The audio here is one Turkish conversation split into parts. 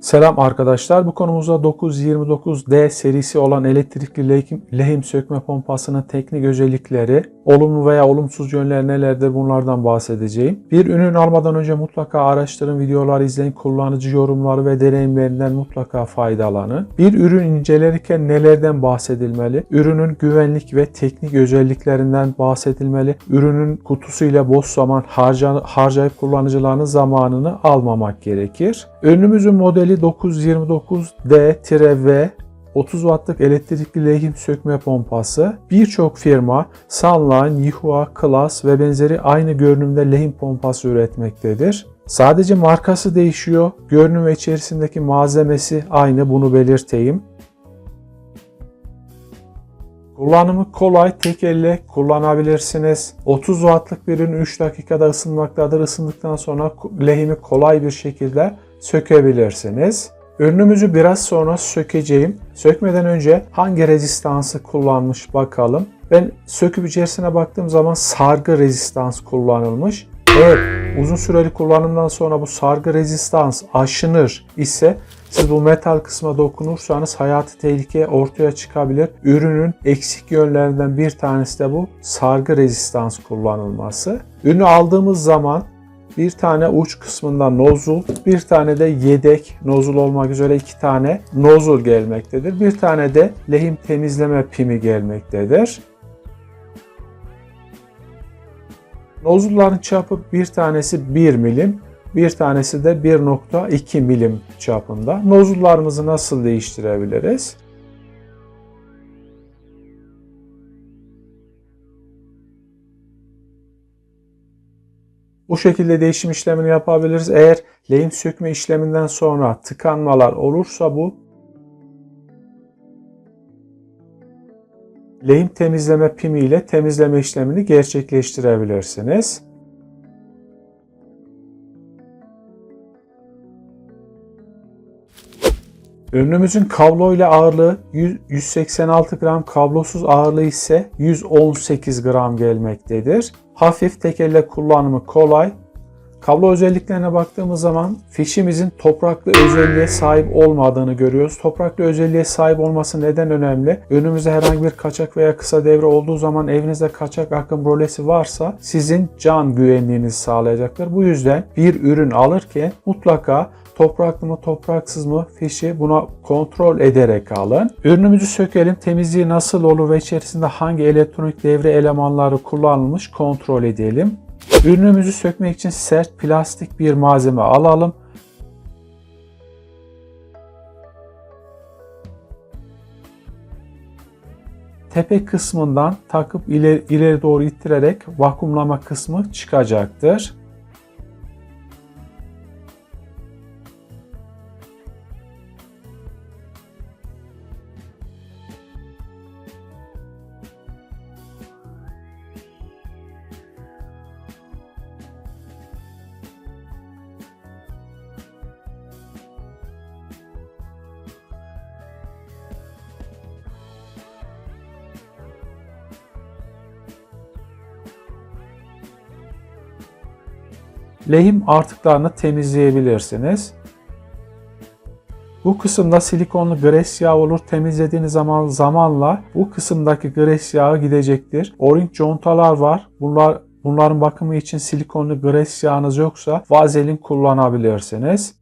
Selam arkadaşlar. Bu konumuzda 929D serisi olan elektrikli lehim, lehim sökme pompasının teknik özellikleri, olumlu veya olumsuz yönleri nelerdir bunlardan bahsedeceğim. Bir ürün almadan önce mutlaka araştırın, videolar izleyin, kullanıcı yorumları ve deneyimlerinden mutlaka faydalanın. Bir ürün incelerken nelerden bahsedilmeli? Ürünün güvenlik ve teknik özelliklerinden bahsedilmeli. Ürünün kutusuyla boş zaman harca, harcayıp kullanıcıların zamanını almamak gerekir. Ürünümüzün modeli 929D-V 30 wattlık elektrikli lehim sökme pompası. Birçok firma Sunline, Yihua, Class ve benzeri aynı görünümde lehim pompası üretmektedir. Sadece markası değişiyor. Görünüm ve içerisindeki malzemesi aynı bunu belirteyim. Kullanımı kolay, tek elle kullanabilirsiniz. 30 wattlık bir ürün 3 dakikada ısınmaktadır. Isındıktan sonra lehimi kolay bir şekilde sökebilirsiniz. Ürünümüzü biraz sonra sökeceğim. Sökmeden önce hangi rezistansı kullanmış bakalım. Ben söküp içerisine baktığım zaman sargı rezistans kullanılmış. Eğer uzun süreli kullanımdan sonra bu sargı rezistans aşınır ise siz bu metal kısma dokunursanız hayati tehlike ortaya çıkabilir. Ürünün eksik yönlerinden bir tanesi de bu sargı rezistans kullanılması. Ürünü aldığımız zaman bir tane uç kısmında nozul, bir tane de yedek nozul olmak üzere iki tane nozul gelmektedir. Bir tane de lehim temizleme pimi gelmektedir. Nozulların çapı bir tanesi 1 milim, bir tanesi de 1.2 milim çapında. Nozullarımızı nasıl değiştirebiliriz? Bu şekilde değişim işlemini yapabiliriz. Eğer lehim sökme işleminden sonra tıkanmalar olursa bu lehim temizleme pimi ile temizleme işlemini gerçekleştirebilirsiniz. Ürünümüzün kablo ile ağırlığı 186 gram, kablosuz ağırlığı ise 118 gram gelmektedir. Hafif tek elle kullanımı kolay. Kablo özelliklerine baktığımız zaman fişimizin topraklı özelliğe sahip olmadığını görüyoruz. Topraklı özelliğe sahip olması neden önemli? Önümüzde herhangi bir kaçak veya kısa devre olduğu zaman evinizde kaçak akım rolesi varsa sizin can güvenliğinizi sağlayacaktır. Bu yüzden bir ürün alırken mutlaka topraklı mı topraksız mı fişi buna kontrol ederek alın. Ürünümüzü sökelim. Temizliği nasıl olur ve içerisinde hangi elektronik devre elemanları kullanılmış kontrol edelim. Ürünümüzü sökmek için sert plastik bir malzeme alalım. Tepe kısmından takıp ileri, ileri doğru ittirerek vakumlama kısmı çıkacaktır. Lehim artıklarını temizleyebilirsiniz. Bu kısımda silikonlu gres yağı olur. Temizlediğiniz zaman zamanla bu kısımdaki gres yağı gidecektir. O-ring contalar var. Bunlar bunların bakımı için silikonlu gres yağınız yoksa vazelin kullanabilirsiniz.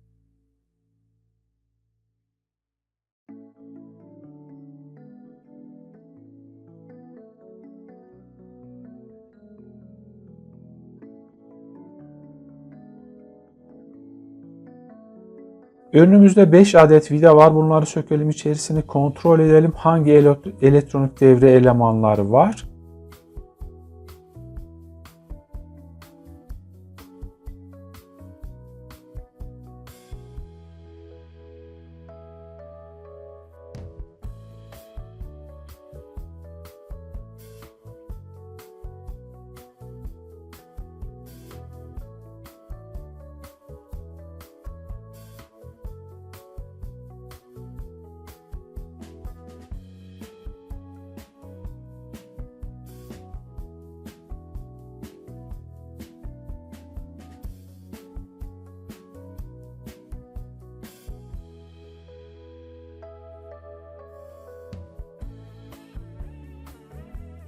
Önümüzde 5 adet vida var. Bunları sökelim içerisini kontrol edelim. Hangi elektronik devre elemanları var?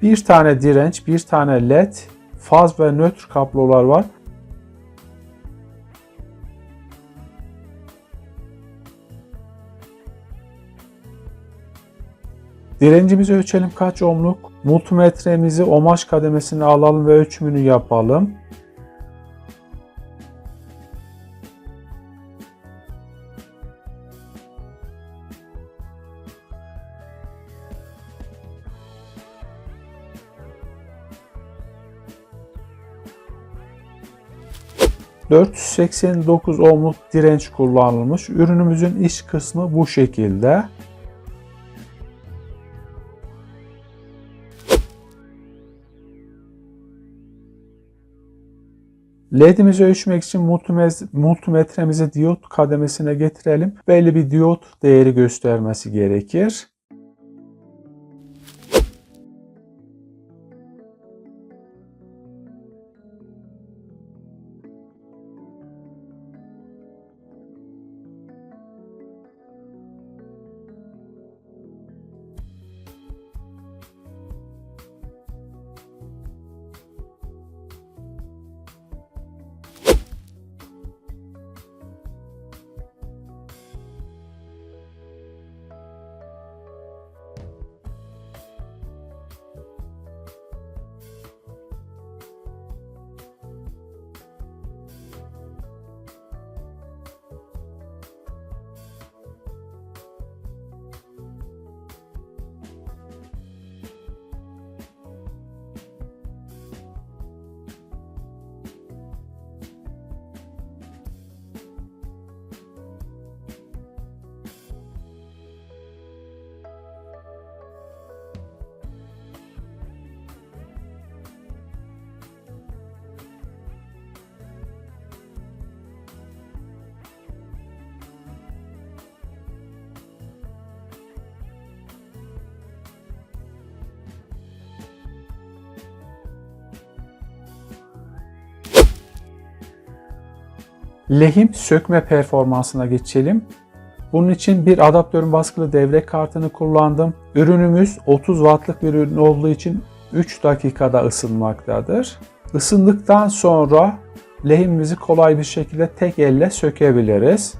Bir tane direnç, bir tane led, faz ve nötr kablolar var. Direncimizi ölçelim kaç ohmluk. Multimetremizi ohmaj kademesine alalım ve ölçümünü yapalım. ...489 ohmluk direnç kullanılmış. Ürünümüzün iç kısmı bu şekilde. LED'imizi ölçmek için multimetremizi diyot kademesine getirelim. Belli bir diyot değeri göstermesi gerekir. Lehim sökme performansına geçelim. Bunun için bir adaptörün baskılı devre kartını kullandım. Ürünümüz 30 wattlık bir ürün olduğu için 3 dakikada ısınmaktadır. Isındıktan sonra lehimimizi kolay bir şekilde tek elle sökebiliriz.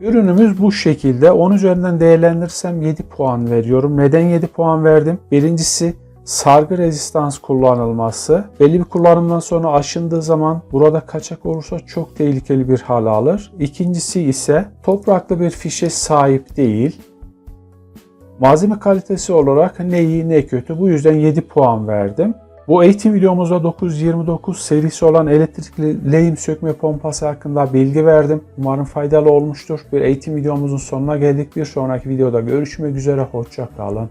Ürünümüz bu şekilde. 10 üzerinden değerlendirirsem 7 puan veriyorum. Neden 7 puan verdim? Birincisi sargı rezistans kullanılması. Belli bir kullanımdan sonra aşındığı zaman burada kaçak olursa çok tehlikeli bir hal alır. İkincisi ise topraklı bir fişe sahip değil. Malzeme kalitesi olarak ne iyi ne kötü. Bu yüzden 7 puan verdim. Bu eğitim videomuzda 929 serisi olan elektrikli lehim sökme pompası hakkında bilgi verdim. Umarım faydalı olmuştur. Bir eğitim videomuzun sonuna geldik. Bir sonraki videoda görüşmek üzere. Hoşça kalın.